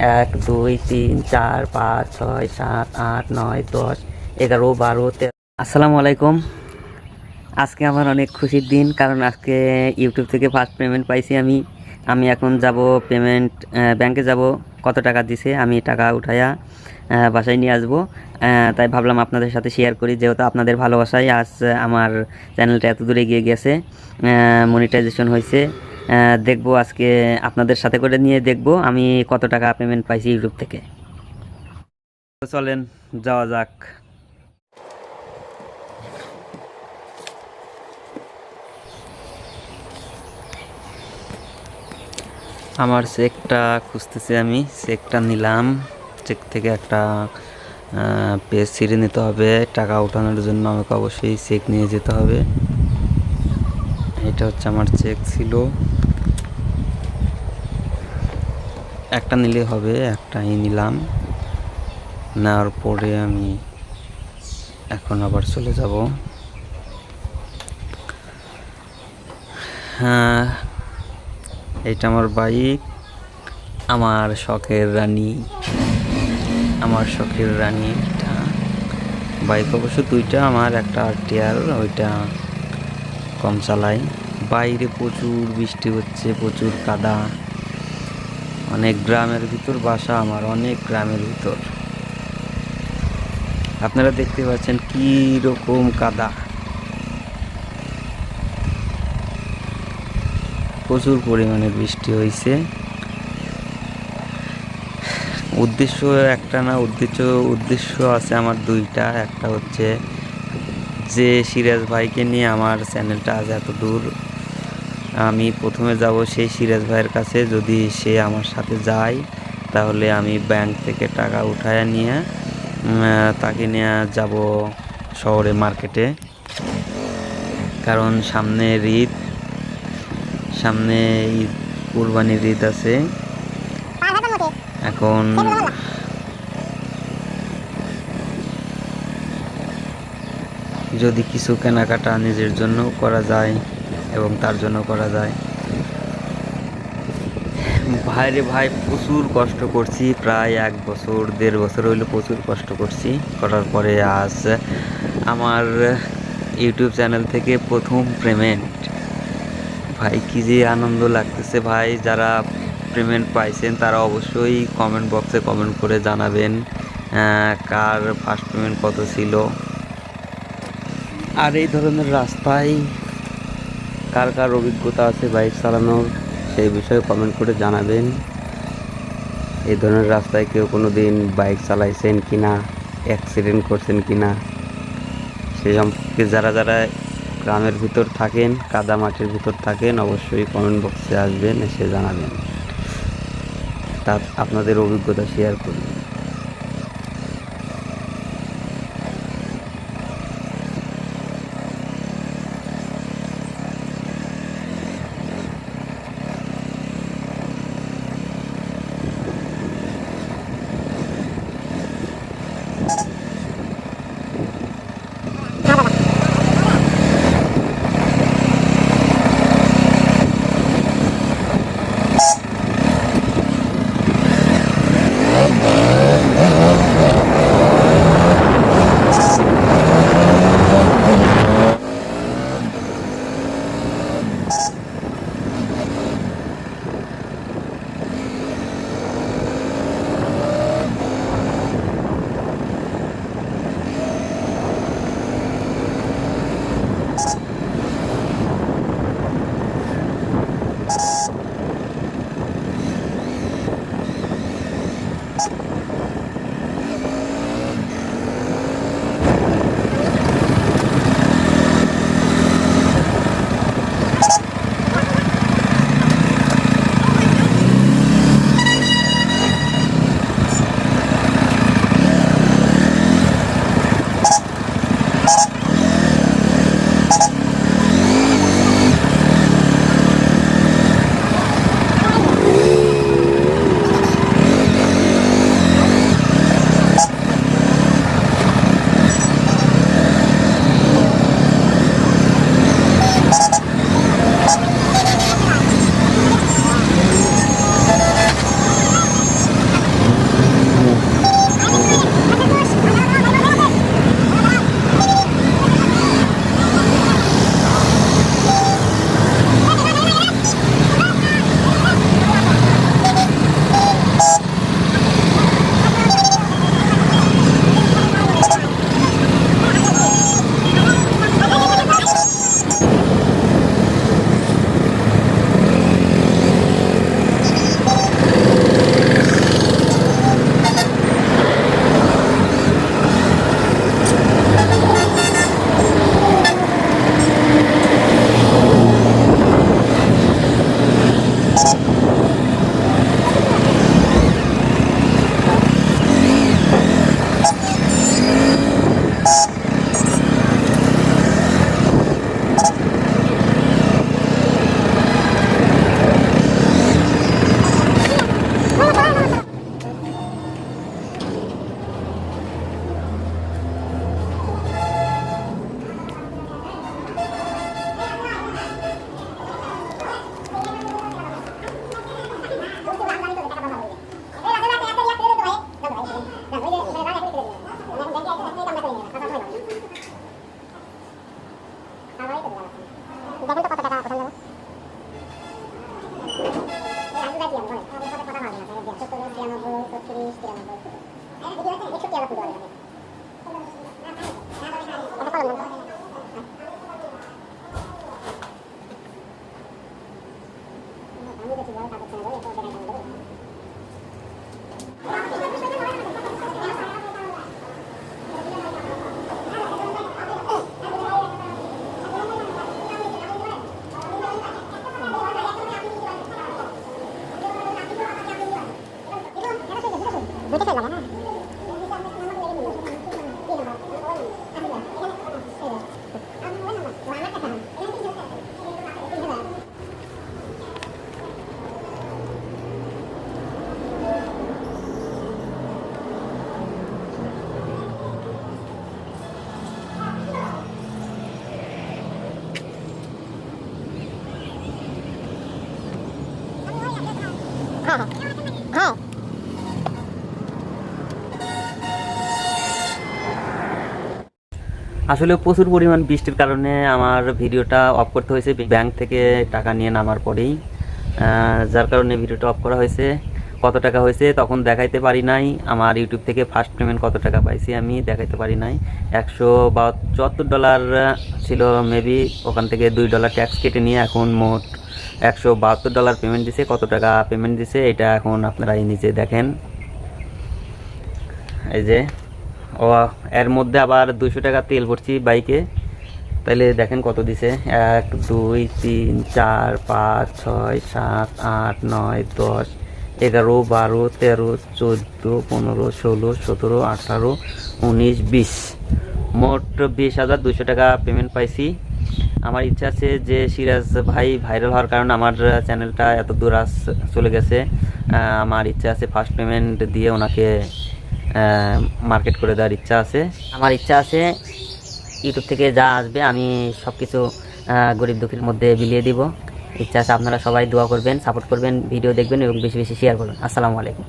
এক, দুই, তিন, চার, পাঁচ, ছয়, সাত, আট, নয়, দশ, এগারো, বারো, তেরো। আসসালামু আলাইকুম। আজকে আমার অনেক খুশির দিন, কারণ আজকে ইউটিউব থেকে ফার্স্ট পেমেন্ট পাইছি আমি। আমি এখন যাব পেমেন্ট ব্যাংকে যাব। কত টাকা দিছে, আমি টাকা উঠাইয়া বাসায় নিয়ে আসব। তাই ভাবলাম আপনাদের সাথে শেয়ার করি, যেহেতু আপনাদের ভালোবাসায় আজ আমার চ্যানেলটা এত দূরে গিয়ে গেছে মনিটাইজেশন হয়েছে দেখব আজকে আপনাদের সাথে করে নিয়ে দেখব আমি কত টাকা পেমেন্ট পাইছি ইউটিউব থেকে। চলেন, যাওয়া যাক। আমার চেকটা খুঁজতেছি আমি চেকটা নিলাম। চেক থেকে একটা পেজ ছিঁড়ে নিতে হবে। টাকা ওঠানোর জন্য আমাকে অবশ্যই চেক নিয়ে যেতে হবে। এটা হচ্ছে আমার চেক ছিল। একটা নিলে হবে, একটাই নিলাম। নেওয়ার পরে আমি এখন আবার চলে যাব। হ্যাঁ এটা আমার বাইক, আমার শখের রানী। আমার শখের রানী এটা। বাইক অবশ্য দুইটা, আমার একটা আরটিআর, ওইটা কম চালাই। বাইরে প্রচুর বৃষ্টি হচ্ছে, প্রচুর কাদা। অনেক গ্রামের ভিতর, বাসা আমার অনেক গ্রামের ভিতর। আপনারা দেখতে পাচ্ছেন কি রকম কাদা। প্রচুর পরিমাণে বৃষ্টি হয়েছে উদ্দেশ্য একটা না, উদ্দেশ্য উদ্দেশ্য আছে আমার দুইটা। একটা হচ্ছে যে সিরাজ ভাইকে নিয়ে আমার চ্যানেলটা আজ এত দূর আমি প্রথমে যাব সেই সিরাজ ভাইয়ের কাছে। যদি সে আমার সাথে যায়, তাহলে আমি ব্যাংক থেকে টাকা উঠায় নিয়ে তাকে নিয়ে যাব শহরে মার্কেটে। কারণ সামনে ঈদ সামনে ঈদ, কুরবানির ঈদ আছে। এখন যদি কিছু কেনাকাটা নিজের জন্য করা যায় এবং তার জন্য করা যায়। ভাইরে ভাই, প্রচুর কষ্ট করছি, প্রায় এক বছর, দেড় বছর হইল প্রচুর কষ্ট করছি। করার পরে আজ আমার ইউটিউব চ্যানেল থেকে প্রথম পেমেন্ট। ভাই, কি যে আনন্দ লাগতেছে ভাই, যারা পেমেন্ট পাইছেন তারা অবশ্যই কমেন্ট বক্সে কমেন্ট করে জানাবেন কার ফার্স্ট পেমেন্ট কত ছিল। আর এই ধরনের রাস্তায় কার কার অভিজ্ঞতা আছে বাইক চালানোর সেই বিষয়ে কমেন্ট করে জানাবেন। এই ধরনের রাস্তায় কেউ কোনো দিন বাইক চালাইছেন কি না অ্যাক্সিডেন্ট করছেন কি না সেই সম্পর্কে যারা যারা গ্রামের ভিতর থাকেন, কাদা মাটির ভিতর থাকেন, অবশ্যই কমেন্ট বক্সে আসবেন, এসে জানাবেন। তা আপনাদের অভিজ্ঞতা শেয়ার Anak. করবেন আসলে প্রচুর পরিমাণ বৃষ্টির কারণে আমার ভিডিওটা অফ করতে হয়েছে। ব্যাংক থেকে টাকা নিয়ে নামার পরেই যার কারণে ভিডিওটা অফ করা হয়েছে। কত টাকা হয়েছে তখন দেখাইতে পারি নাই। আমার ইউটিউব থেকে ফার্স্ট পেমেন্ট কত টাকা পাইছি আমি দেখাইতে পারি নাই। একশো বা চুয়াত্তর ডলার ছিল মেবি ওখান থেকে দুই ডলার ট্যাক্স কেটে নিয়ে এখন মোট একশো বাহাত্তর ডলার পেমেন্ট দিছে, কত টাকা পেমেন্ট দিছে, এটা এখন আপনারা এই নিচে দেখেন। এই যে, ও, এর মধ্যে আবার দুশো টাকা তেল ভরছি বাইকে। তাহলে দেখেন কত দিছে। এক, দুই, তিন, চার, পাঁচ, ছয়, সাত, আট, নয়, দশ, এগারো, বারো, তেরো, চোদ্দ, পনেরো, ষোলো, সতেরো, আঠারো, উনিশ, বিশ। মোট বিশ হাজার দুশো টাকা পেমেন্ট পাইছি। আমার ইচ্ছা আছে যে সিরাজ ভাই ভাইরাল হওয়ার কারণে আমার চ্যানেলটা এত দূর আস, চলে গেছে। আমার ইচ্ছা আছে ফার্স্ট পেমেন্ট দিয়ে ওনাকে মার্কেট করে দেওয়ার ইচ্ছা আছে। আমার ইচ্ছা আছে ইউটিউব থেকে যা আসবে আমি সব কিছু গরিব দুঃখীর মধ্যে বিলিয়ে দিব। ইচ্ছা আছে আপনারা সবাই দোয়া করবেন সাপোর্ট করবেন ভিডিও দেখবেন এবং বেশি বেশি শেয়ার করবেন। আসসালামু আলাইকুম।